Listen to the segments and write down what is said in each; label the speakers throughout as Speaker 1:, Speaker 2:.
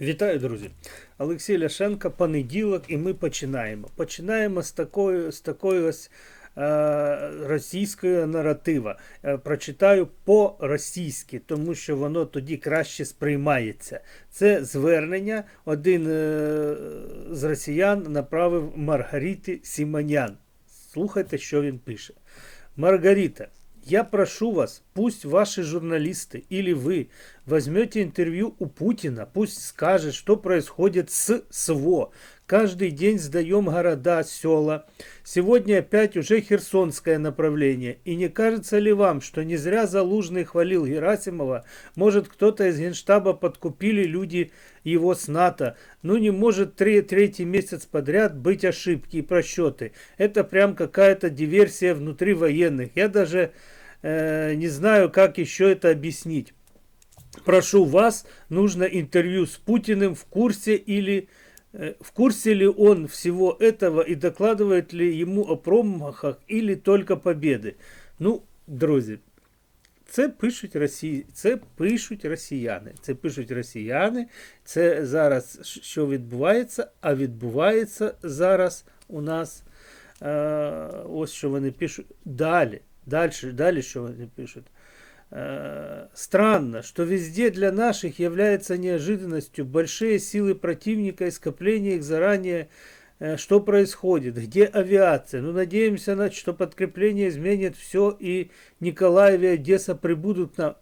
Speaker 1: Вітаю, друзі! Олексій Ляшенко, понеділок, і ми починаємо. Починаємо з такої, з такої ось е, російської наратива. Е, прочитаю по-російськи, тому що воно тоді краще сприймається. Це звернення один е, з росіян направив Маргариті Сіманян. Слухайте, що він пише. Маргарита, я прошу вас, пусть ваши журналисты или вы возьмете интервью у Путина, пусть скажет, что происходит с СВО. Каждый день сдаем города, села. Сегодня опять уже Херсонское направление. И не кажется ли вам, что не зря Залужный хвалил Герасимова? Может, кто-то из Генштаба подкупили люди его с НАТО? Ну, не может три, третий месяц подряд быть ошибки и просчеты. Это прям какая-то диверсия внутри военных. Я даже э, не знаю, как еще это объяснить. Прошу вас, нужно интервью с Путиным в курсе или э, в курсе ли он всего этого и докладывает ли ему о промахах или только победи. Ну, друзі, це пишуть Росії, це пишуть росіяни. Це пишуть росіяни. Це зараз що відбувається, а відбувається зараз у нас е, ось що вони пишуть далі. Далі, далі що вони пишуть. Э, Странно, что везде для наших является неожиданностью большие силы противника и скопление их заранее. Э, Что происходит? Где авиация? Ну, надеемся, на- что подкрепление изменит все и Николаев и Одесса прибудут на...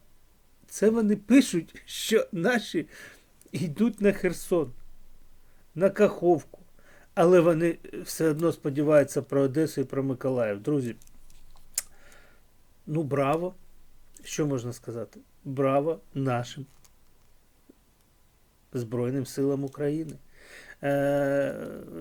Speaker 1: Це вони пишуть, що наші йдуть на Херсон, на Каховку. Але вони все одно сподіваються про Одесу і про Миколаїв. Друзі, ну браво! Що можна сказати? Браво нашим Збройним силам України. Е,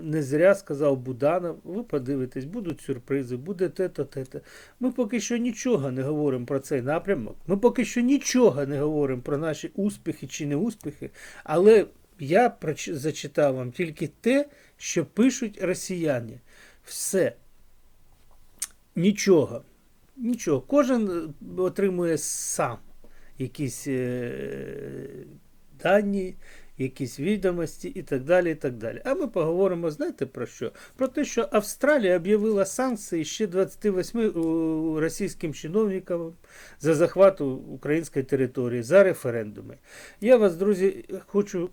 Speaker 1: не зря сказав Буданов, ви подивитесь, будуть сюрпризи, буде те-то, те-то. Ми поки що нічого не говоримо про цей напрямок. Ми поки що нічого не говоримо про наші успіхи чи не успіхи. Але я зачитав вам тільки те, що пишуть росіяни. Все. Нічого. Нічого. Кожен е, отримує сам якісь е, дані, якісь відомості і так далі. і так далі. А ми поговоримо, знаєте про що? Про те, що Австралія об'явила санкції ще 28 у- російським чиновникам за захват української території, за референдуми. Я вас, друзі, хочу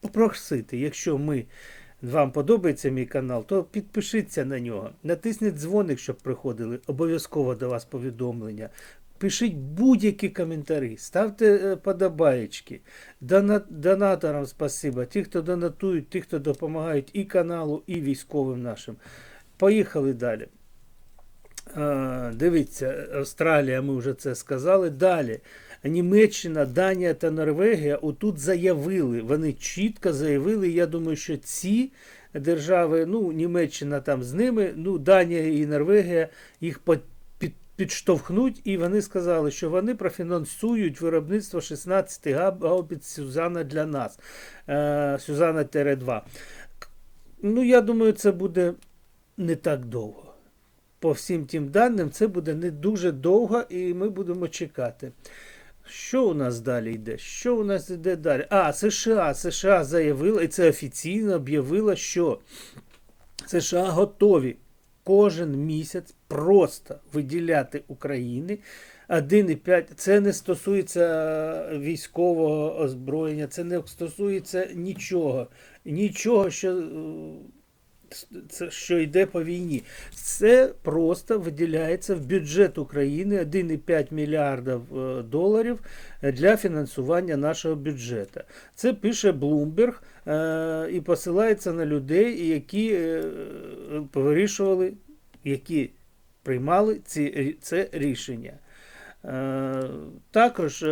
Speaker 1: попросити, якщо ми. Вам подобається мій канал, то підпишіться на нього. Натисніть дзвоник, щоб приходили обов'язково до вас повідомлення. Пишіть будь-які коментарі, ставте е, подобаєчки. Дона, донаторам спасибо. Ті, хто донатують, ті, хто допомагають і каналу, і військовим нашим. Поїхали далі. Е, Дивіться, Австралія, ми вже це сказали. Далі. Німеччина, Данія та Норвегія отут заявили. Вони чітко заявили. Я думаю, що ці держави, ну, Німеччина там з ними, ну, Данія і Норвегія їх під, підштовхнуть, і вони сказали, що вони профінансують виробництво 16 гаубиць Сюзана для нас. Е, Сюзана Тере-2. Ну, я думаю, це буде не так довго по всім тим даним, це буде не дуже довго, і ми будемо чекати. Що у нас далі йде? Що у нас йде далі? А, США. США заявила, і це офіційно об'явила, що США готові кожен місяць просто виділяти Україні 1,5. Це не стосується військового озброєння, це не стосується нічого. Нічого, що е, це що йде по війні. Це просто виділяється в бюджет України 1,5 мільярдів е, доларів для фінансування нашого бюджету. Це пише е, і посилається на людей, які е, вирішували, які приймали ці, це рішення. Е, Також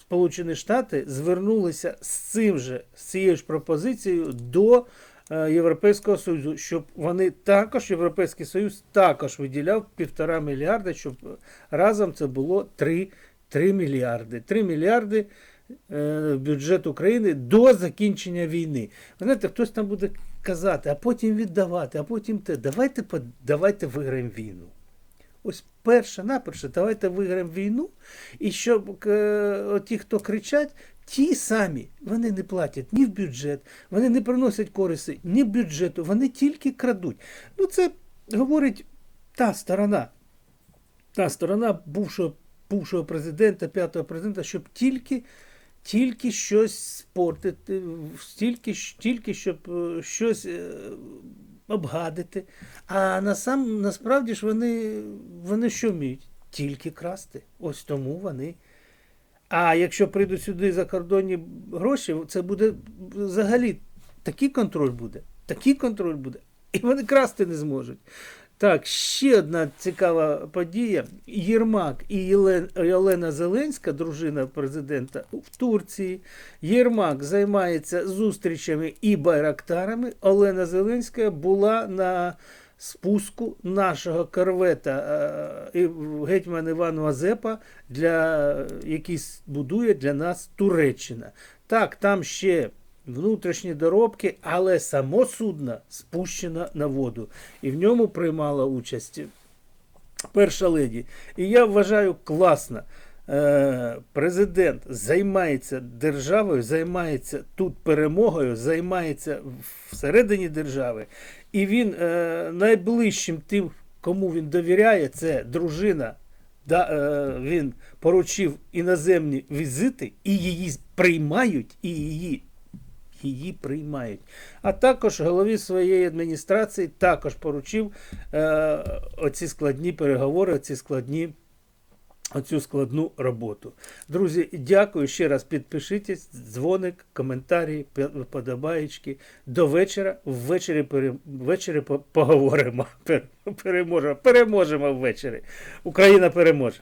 Speaker 1: Сполучені Штати звернулися з цим же, з цією ж пропозицією до Європейського Союзу, щоб вони також, Європейський Союз також виділяв півтора мільярда, щоб разом це було 3, 3 мільярди. 3 мільярди е, бюджет України до закінчення війни. Знаєте, хтось там буде казати, а потім віддавати, а потім те. Давайте, давайте виграємо війну. Ось перше наперше, давайте виграємо війну, і щоб е, ті, хто кричать, ті самі, вони не платять ні в бюджет, вони не приносять користі ні бюджету, вони тільки крадуть. Ну, це говорить та сторона, та сторона бувшого, бувшого президента, п'ятого президента, щоб тільки, тільки щось спортити, стільки, щ- тільки щоб е, щось е, обгадити. А насам, насправді ж вони, вони що вміють? Тільки красти. Ось тому вони. А якщо прийдуть сюди закордонні гроші, це буде взагалі такий контроль буде, такий контроль буде, і вони красти не зможуть. Так, ще одна цікава подія. Єрмак і Олена Зеленська, дружина президента в Турції. Єрмак займається зустрічами і байрактарами. Олена Зеленська була на спуску нашого корвета е, і гетьман Іван Мазепа, для, який будує для нас Туреччина. Так, там ще внутрішні доробки, але само судно спущено на воду. І в ньому приймала участь перша леді. І я вважаю класно. Е, Президент займається державою, займається тут перемогою, займається всередині держави. І він е, найближчим тим, кому він довіряє, це дружина. Да, е, він поручив іноземні візити, і її приймають, і її її приймають. А також голові своєї адміністрації також поручив е, оці складні переговори, оці складні, оцю складну роботу. Друзі, дякую ще раз. Підпишитесь, дзвоник, коментарі, подобаєчки. До вечора. Ввечері, ввечері поговоримо. Переможемо. Переможемо ввечері. Україна переможе.